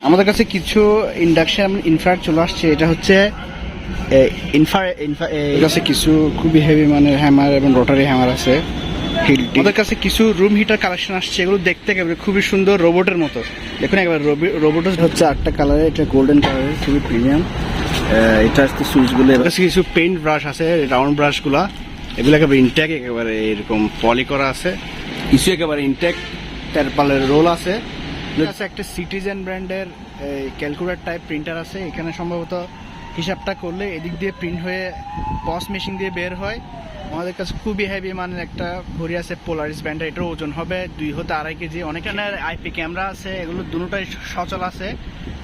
আমাদের কাছে কিছু ইন্ডাকশন ইনফ্রারেড চলে আসছে এটা হচ্ছে ইনফার কাছে কিছু খুবই হেভি মানে হ্যামার এবং রোটারি হ্যামার আছে আমাদের কাছে কিছু রুম হিটার কালেকশন আসছে এগুলো দেখতে একেবারে খুবই সুন্দর রোবটের মতো। দেখুন একবার রোবট হচ্ছে আটটা কালারে এটা গোল্ডেন কালারের খুবই প্রিমিয়াম এটা হচ্ছে সুইচগুলো কাছে কিছু পেইন্ট ব্রাশ আছে রাউন্ড ব্রাশগুলা এগুলো একেবারে ইনটেক একেবারে এরকম পলি করা আছে। কিছু একেবারে ইনটেক টারপালের রোল আছে। আছে একটা সিটিজেন ব্র্যান্ডের ক্যালকুলেটর টাইপ প্রিন্টার আছে এখানে সম্ভবত হিসাবটা করলে এদিক দিয়ে প্রিন্ট হয়ে পস মেশিন দিয়ে বের হয়। আমাদের কাছে খুবই হেভি মানের একটা ঘড়ি আছে পোলারিস ব্র্যান্ডের এটার ওজন হবে দুই হতে আড়াই কেজি। অনেকখানের আইপি ক্যামেরা আছে এগুলো দুটোটাই সচল আছে।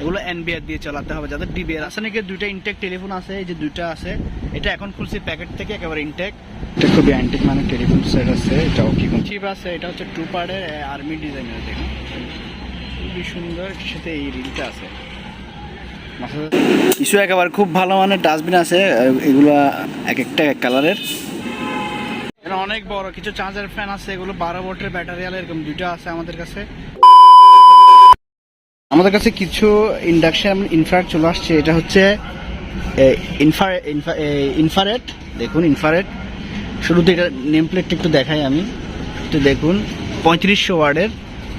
এগুলো এনবিআর দিয়ে চালাতে হবে যাদের ডিবিআর আছে নাকি দুইটা ইনটেক টেলিফোন আছে এই যে দুইটা আছে এটা এখন খুলছি প্যাকেট থেকে একেবারে ইনটেক এটা খুবই অ্যান্টিক মানে টেলিফোন সেট আছে এটাও কি চিপ আছে এটা হচ্ছে টু পার্টের আর্মি ডিজাইনের দেখুন। খুবই সুন্দর সাথে এই রিলটা আছে। কিছু একেবারে খুব ভালো মানের ডাস্টবিন আছে এগুলো এক একটা এক কালারের। অনেক বড় কিছু চার্জার ফ্যান আছে এগুলো বারো ভোল্টের ব্যাটারি আলা এরকম দুইটা আছে আমাদের কাছে। আমাদের কাছে কিছু ইন্ডাকশন ইনফ্রারেড চলে আসছে এটা হচ্ছে ইনফারেট দেখুন ইনফারেট শুরুতে এটা নেম প্লেটটা একটু দেখাই আমি। একটু দেখুন পঁয়ত্রিশশো ওয়ার্ডের।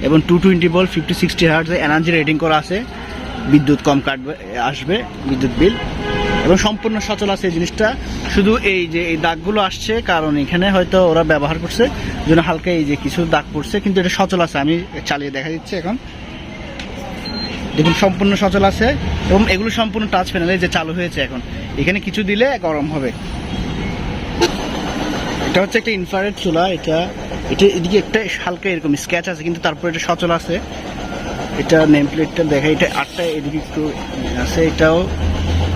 এবং টু টোয়েন্টি বল fifty sixty hertz energy rating করা আছে। বিদ্যুৎ কম কাটবে, আসবে, বিদ্যুৎ বিল এবং সম্পূর্ণ সচল আছে এই জিনিসটা। শুধু এই যে এই দাগগুলো আসছে, কারণ এখানে হয়তো ওরা ব্যবহার করছে জন্য হালকা এই যে কিছু দাগ পড়ছে, কিন্তু এটা সচল আছে। আমি চালিয়ে দেখা দিচ্ছি এখন। দেখুন, সম্পূর্ণ সচল আছে। এবং এগুলো সম্পূর্ণ টাচ প্যানেলে যে চালু হয়েছে এখন। এখানে কিছু দিলে গরম হবে। এটা হচ্ছে একটা ইনফ্রারেড চুলা এটা এটা এদিকে একটা হালকা এরকম স্ক্যাচ আছে কিন্তু তারপর এটা সচল আছে। এটা নেম প্লেটটা দেখা এটা আটটা এদিকে একটু আছে এটাও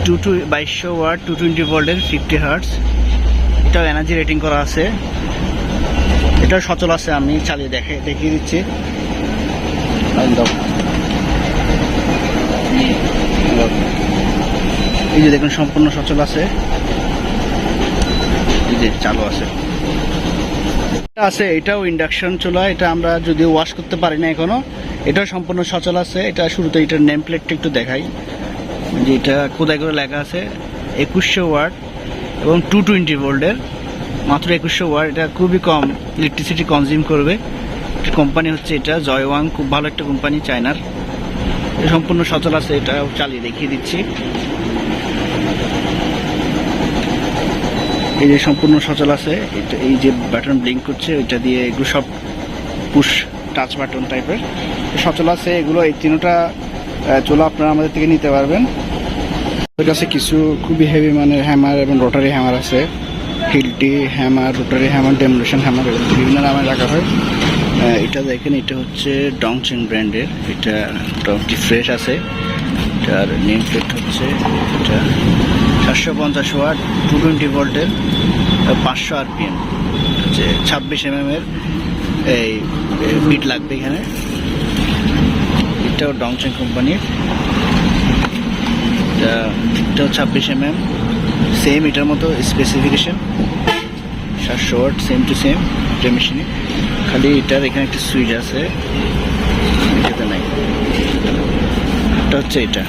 টু টু বাইশশো ওয়াট টু টোয়েন্টি ভোল্টের ফিফটি হার্টস এটাও এনার্জি রেটিং করা আছে। এটাও সচল আছে আমি চালিয়ে দেখে দেখিয়ে দিচ্ছি। একদম এই যে দেখুন সম্পূর্ণ সচল আছে। যে চালু আছে। আছে, এটাও ইন্ডাকশন চুলা, এটা আমরা যদি ওয়াশ করতে পারি না এখনও, এটাও সম্পূর্ণ সচল আছে, এটা শুরুতে এটার নেম প্লেটটা একটু দেখাই। যে এটা কোথায় করে লেখা আছে, একুশশো ওয়াট এবং টু টোয়েন্টি ভোল্টের মাত্র একুশশো ওয়াট, এটা খুবই কম ইলেকট্রিসিটি কনজিউম করবে। কোম্পানি হচ্ছে এটা জয় জয়ওয়াং খুব ভালো একটা কোম্পানি চায়নার। এটা সম্পূর্ণ সচল আছে এটা চালিয়ে দেখিয়ে দিচ্ছি। এই যে সম্পূর্ণ সচল আছে, এটা এই যে বাটন ব্লিঙ্ক করছে এটা দিয়ে এগুলো সব পুশ টাচ বাটন টাইপের সচল আছে এগুলো, এই তিনটা চলো আপনারা আমাদের থেকে নিতে পারবেন। আমাদের কাছে কিছু খুবই হেভি মানের হ্যামার এবং রোটারি হ্যামার আছে। Hilti hammer rotary hammer demolition hammer এগুলো বিভিন্ন নামে রাখা হয়। এটা দেখেন, এটা হচ্ছে ডংচেন ব্র্যান্ডের এটা মোটামুটি ফ্রেশ আছে। এটার নেম প্লেট হচ্ছে এটা। সাতশো পঞ্চাশ ওয়াট টু টোয়েন্টি ভোল্টের পাঁচশো আরপিএম, হচ্ছে ছাব্বিশ এম এর এই বিট লাগবে এখানে। এটাও ডংচেন কোম্পানির। এটা, এটাও ছাব্বিশ এম এম সেম এটার মতো স্পেসিফিকেশন সাতশো ওয়াট সেম টু সেম এটা মেশিনে খালি এটার এখানে একটা সুইচ আছে। এটাতে নাই। এটা হচ্ছে এটা।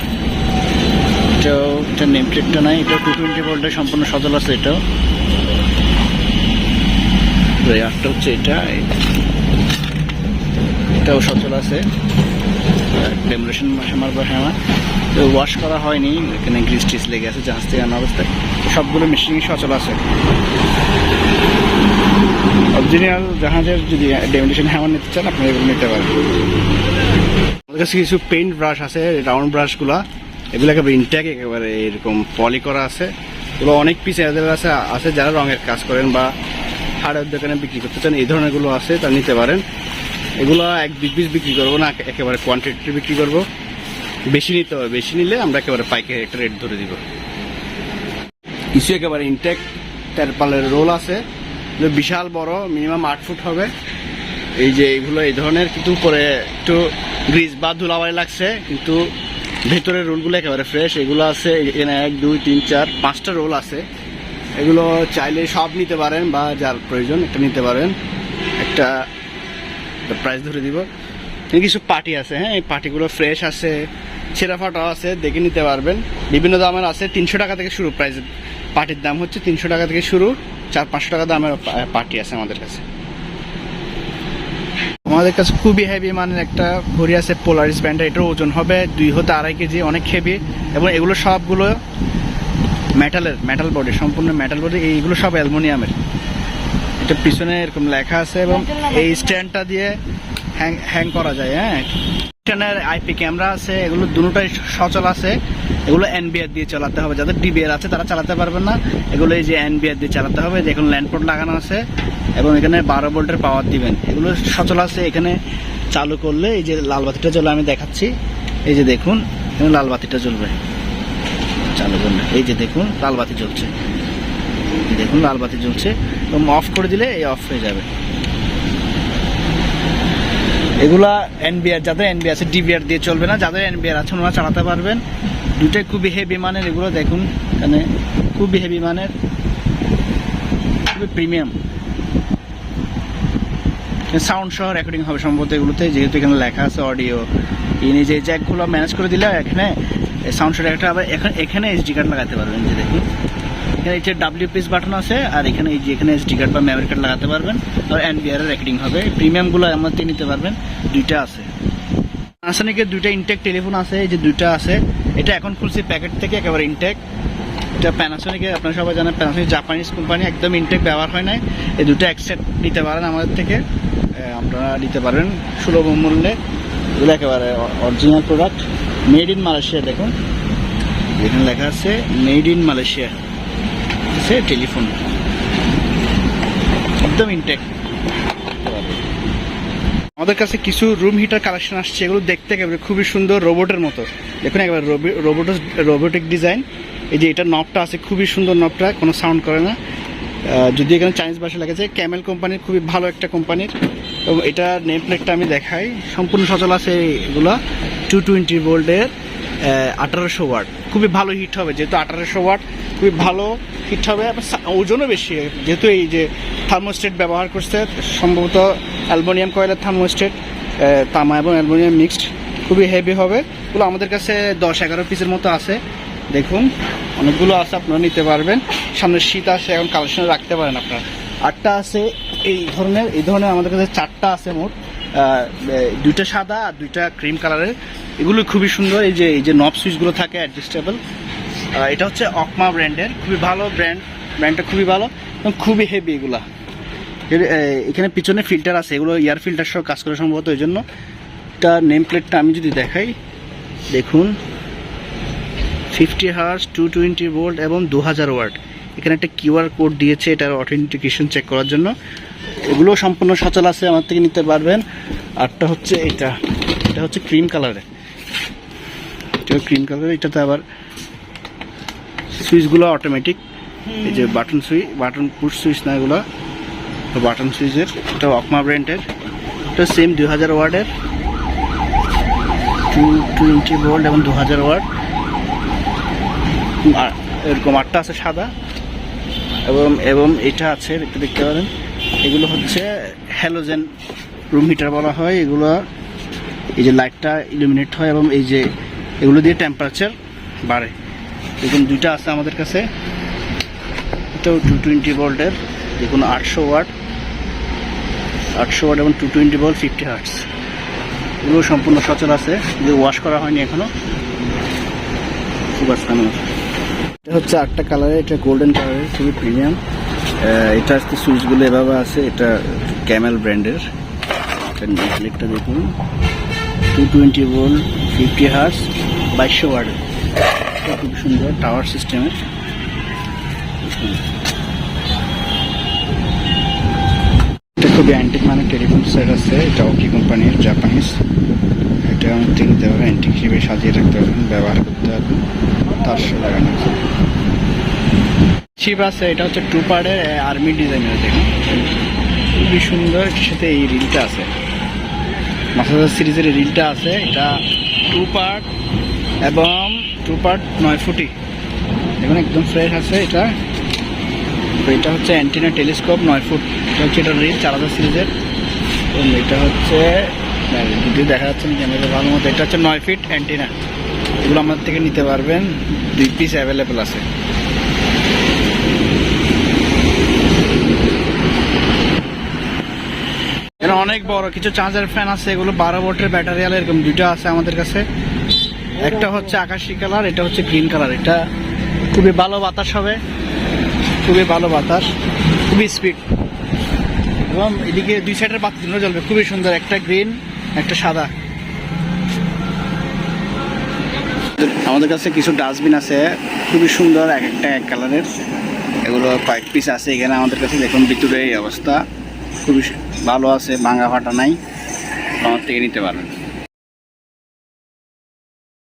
এটাও এটা নেম প্লেটটা নাই এটাও টু টোয়েন্টি ভোল্টের সম্পূর্ণ সচল আছে এটাও আটটা হচ্ছে এটা এটাও সচল আছে। ডেমোলেশন বা হ্যামার তো ওয়াশ করা হয়নি, এখানে গ্রিস টিস লেগে আছে, জাহাজ থেকে আনা অবস্থায়। সবগুলো মেশিন সচল আছে। অরিজিনাল জাহাজের যদি ডেমোলেশন হ্যামার নিতে চান, আপনি এগুলো নিতে পারেন। আমাদের কাছে কিছু পেইন্ট ব্রাশ আছে রাউন্ড ব্রাশগুলো এগুলো একেবারে ইনটেক একেবারে এরকম পলি করা আছে এগুলো অনেক পিস এদের কাছে আছে যারা রঙের কাজ করেন বা হাড়ের দোকানে বিক্রি করতে চান, এই ধরনেরগুলো আছে, তা নিতে পারেন। এগুলো এক বিশ পিস বিক্রি করব না, একেবারে কোয়ান্টিটি বিক্রি করব। বেশি নিতে হবে, বেশি নিলে আমরা একেবারে পাইকারি একটা রেট ধরে দিব। কিছু একেবারে ইনটেক টারপালের রোল আছে বিশাল বড় মিনিমাম আট ফুট হবে। এই যে এইগুলো, এই ধরনের কিন্তু উপরে একটু গ্রিজ বা ধুলাবাড়ি লাগছে, কিন্তু ভেতরের রোলগুলো একেবারে ফ্রেশ এগুলো আছে এখানে এক, দুই, তিন, চার, পাঁচটা রোল আছে। এগুলো চাইলে সব নিতে পারেন বা যার প্রয়োজন একটা নিতে পারেন। একটা প্রাইস ধরে দিব। কিছু পার্টি আছে হ্যাঁ এই পার্টিগুলো ফ্রেশ আছে, ছেঁড়া ফাটাও আছে, দেখে নিতে পারবেন। বিভিন্ন দামের আছে, তিনশো টাকা থেকে শুরু। প্রাইস পার্টির দাম হচ্ছে তিনশো টাকা থেকে শুরু, চার, পাঁচশো টাকা দামের পার্টি আছে আমাদের কাছে। আমাদের কাছে খুবই হেভি মানের একটা ঘড়ি আছে পোলারিস ব্যান্ডের এটার ওজন হবে দুই হতে আড়াই কেজি, অনেক হেভি এবং এগুলো সবগুলো মেটালের মেটাল বডি সম্পূর্ণ মেটাল বডি এইগুলো সব অ্যালমোনিয়ামের। এটা পিছনে এরকম লেখা আছে এবং এই স্ট্যান্ডটা দিয়ে হ্যাং হ্যাং করা যায় হ্যাঁ? স্ট্যান্ডের আইপি ক্যামেরা আছে, এগুলো দুটোটাই সচল আছে। এগুলো এনবিআর দিয়ে চালাতে হবে, যাদের ডিবিআর আছে তারা চালাতে পারবেন না। এগুলো এই যে এনবিআর দিয়ে চালাতে হবে দেখুন ল্যান্ডপোর্ট লাগানো আছে, এবং এখানে বারো ভোল্টের পাওয়ার দিবেন। এগুলো সচল আছে, এখানে চালু করলে এই যে লাল বাতিটা জ্বলে, আমি দেখাচ্ছি। এই যে দেখুন, এখানে লাল বাতিটা জ্বলবে। চালু করলে এই যে দেখুন, লাল বাতি জ্বলছে। দেখুন, লাল বাতি জ্বলছে, এবং অফ করে দিলে এই অফ হয়ে যাবে। এগুলা এনবিআর যাদের এনবিআর আছে ডিবিআর দিয়ে চলবে না। যাদের এনবিআর আছে, ওনারা চালাতে পারবেন। দুটাই খুবই হেভি মানের এগুলো, দেখুন, এখানে খুবই হেভি মানের। খুবই প্রিমিয়াম সাউন্ড সহ রেকর্ডিং হবে সম্ভবত এগুলোতে, যেহেতু এখানে লেখা আছে অডিও ইনি যে জ্যাকগুলো ম্যানেজ করে দিলে এখানে সাউন্ড সহ একটা আবার এখানে এখানে এসডি কার্ড লাগাতে পারবেন, যে দেখুন। এখানে এই যে ডাব্লিউপিএস বাটন আছে, আর এখানে এই যে এখানে এসডি কার্ড বা মেমরি কার্ড লাগাতে পারবেন, আর এনবিআর এর রেকর্ডিং হবে। প্রিমিয়ামগুলো থেকে নিতে পারবেন, দুইটা আছে। প্যানাসোনিকের দুইটা ইনটেক টেলিফোন আছে, এই যে দুইটা আছে। এটা এখন খুলছি প্যাকেট থেকে, একেবারে ইনটেক এটা প্যানাসোনিকে আপনারা সবাই জানেন প্যানাসোনিক জাপানিজ কোম্পানি একদম ইনটেক ব্যবহার হয় নাই। এই দুটো একসেট নিতে পারেন আমাদের থেকে। আপনারা নিতে পারেন সুলভ মূল্যে। এগুলো একেবারে original product made in Malaysia দেখুন। এখানে লেখা আছে মেড ইন মালয়েশিয়া সে টেলিফোন। একদম ইনটেক আমাদের কাছে কিছু রুম হিটার কালেকশন আসছে, এগুলো দেখতে একেবারে খুবই সুন্দর রোবটের মতো। দেখুন একেবারে রোবট রোবোটিক ডিজাইন এই যে এটা নবটা আছে, খুবই সুন্দর নবটা কোনো সাউন্ড করে না। যদি এখানে চাইনিজ ভাষা লেগেছে ক্যামেল কোম্পানির খুবই ভালো একটা কোম্পানির এবং এটা নেম প্লেটটা আমি দেখাই। সম্পূর্ণ সচল আছে এগুলো। টু টোয়েন্টি ভোল্টের আঠারোশো ওয়াট খুবই ভালো হিট হবে, যেহেতু আঠারোশো ওয়াট, খুবই ভালো হিট হবে ওজনও বেশি, যেহেতু এই যে থার্মোস্টেট ব্যবহার করছে, সম্ভবত অ্যালবোনিয়াম কয়েলের থার্মোস্টেট তামা এবং অ্যালবোনিয়াম মিক্সড খুবই হেভি হবে। এগুলো আমাদের কাছে দশ এগারো পিসের মতো আছে। দেখুন, অনেকগুলো আছে, আপনারা নিতে পারবেন। সামনে শীত আসে এখন কালেকশন রাখতে পারেন আপনারা। আটটা আছে, এই ধরনের এই ধরনের আমাদের কাছে চারটা আছে মোট। দুইটা সাদা আর দুইটা ক্রিম কালারের। এগুলো খুবই সুন্দর। এই যে এই যে নব সুইচগুলো থাকে অ্যাডজাস্টেবল এটা হচ্ছে অকমা ব্র্যান্ডের খুবই ভালো ব্র্যান্ড ব্র্যান্ডটা খুবই ভালো এবং খুবই হেভি এগুলা। এখানে পিছনে ফিল্টার আছে। এগুলো এয়ার ফিল্টার সহ কাজ করে সম্ভবত ওই জন্য। এটা নেম প্লেটটা আমি যদি দেখাই, দেখুন। Fifty hertz two twenty volt এবং দু হাজার ওয়াট এখানে একটা কিউআর কোড দিয়েছে এটার অথেন্টিকেশন চেক করার জন্য। এগুলো সম্পূর্ণ সচল আছে আমার থেকে নিতে পারবেন। আরটা হচ্ছে এটা এটা হচ্ছে ক্রিম কালারের এটা ক্রিম কালারের এটাতে আবার সুইচগুলো অটোমেটিক এই যে button switch button push switch না এগুলো। বাটন সুইচের এটা অকমা ব্র্যান্ডের এটা সেম দুই হাজার ওয়ার্ডের টু টোয়েন্টি ভোল্ট এবং দু হাজার ওয়াট আর এরকম আটটা আছে সাদা। এবং এবং এটা আছে দেখতে পারেন। এগুলো হচ্ছে হ্যালোজেন রুম হিটার বলা হয়। এগুলো এই যে লাইটটা ইলুমিনেট হয় এবং এই যে এগুলো দিয়ে টেম্পারেচার বাড়ে। দেখুন, দুইটা আছে আমাদের কাছে। এটাও টু টোয়েন্টি ভোল্টের দেখুন, আটশো ওয়াট আটশো ওয়াট এবং two twenty volt fifty hertz এগুলো সম্পূর্ণ সচল আছে। যে ওয়াশ করা হয়নি এখনও। সুপার স্ক্যানার এটা হচ্ছে আটটা কালারের, এটা গোল্ডেন কালারের, খুবই প্রিমিয়াম এটা আসতে সুইচগুলো এভাবে আছে, এটা ক্যামেল ব্র্যান্ডের নেটফ্লিকটা দেখুন। Two twenty volt fifty hertz বাইশশো ওয়ার্ডের এটা খুব সুন্দর টাওয়ার সিস্টেমের এটা খুবই অ্যান্টিক মানে টেলিফোন সেট আছে, এটা ওকি কোম্পানির জাপানিজ নিতে পারবেন অ্যান্টিক হিসেবে সাজিয়ে রাখতে পারবেন ব্যবহার করতে পারবেন তার লাগানো চিপ আছে, এটা হচ্ছে টু পার্টের আর্মি ডিজাইনের দেখুন। খুবই সুন্দর সাথে এই রিলটা আছে। মাসাজার সিরিজের রিলটা আছে, এটা টু পার্ট এবং টু পার্ট নয় ফুটি। দেখুন, একদম ফ্রেশ আছে এটা। এটা হচ্ছে অ্যান্টিনা টেলিস্কোপ নয় ফুট। এটা হচ্ছে এটা রিল, চার হাজার সিরিজের এবং এটা হচ্ছে ভিডিও দেখা যাচ্ছে না ক্যামেরা ভালো মতো। এটা হচ্ছে নয় ফিট অ্যান্টিনা এগুলো আমাদের থেকে নিতে পারবেন, দুই পিস অ্যাভেলেবেল আছে। এখানে অনেক বড়, কিছু চার্জার ফ্যান আছে, এগুলো বারো ভোল্টের ব্যাটারি আলা, এরকম দুইটা আছে আমাদের কাছে। একটা হচ্ছে আকাশি কালার এটা হচ্ছে গ্রিন কালার এটা খুবই ভালো বাতাস হবে। খুবই ভালো বাতাস, খুবই স্পিড এবং এদিকে দুই সাইডের বাতিগুলো জ্বলবে, খুবই সুন্দর। একটা গ্রিন একটা সাদা। আমাদের কাছে কিছু ডাস্টবিন আছে, খুবই সুন্দর এক একটা এক কালারের। এগুলো কয়েক পিস আছে এখানে আমাদের কাছে। দেখুন, ভিতরে এই অবস্থা। খুবই ভালো আছে, ভাঙা ফাটা নাই। আমার থেকে নিতে পারেন।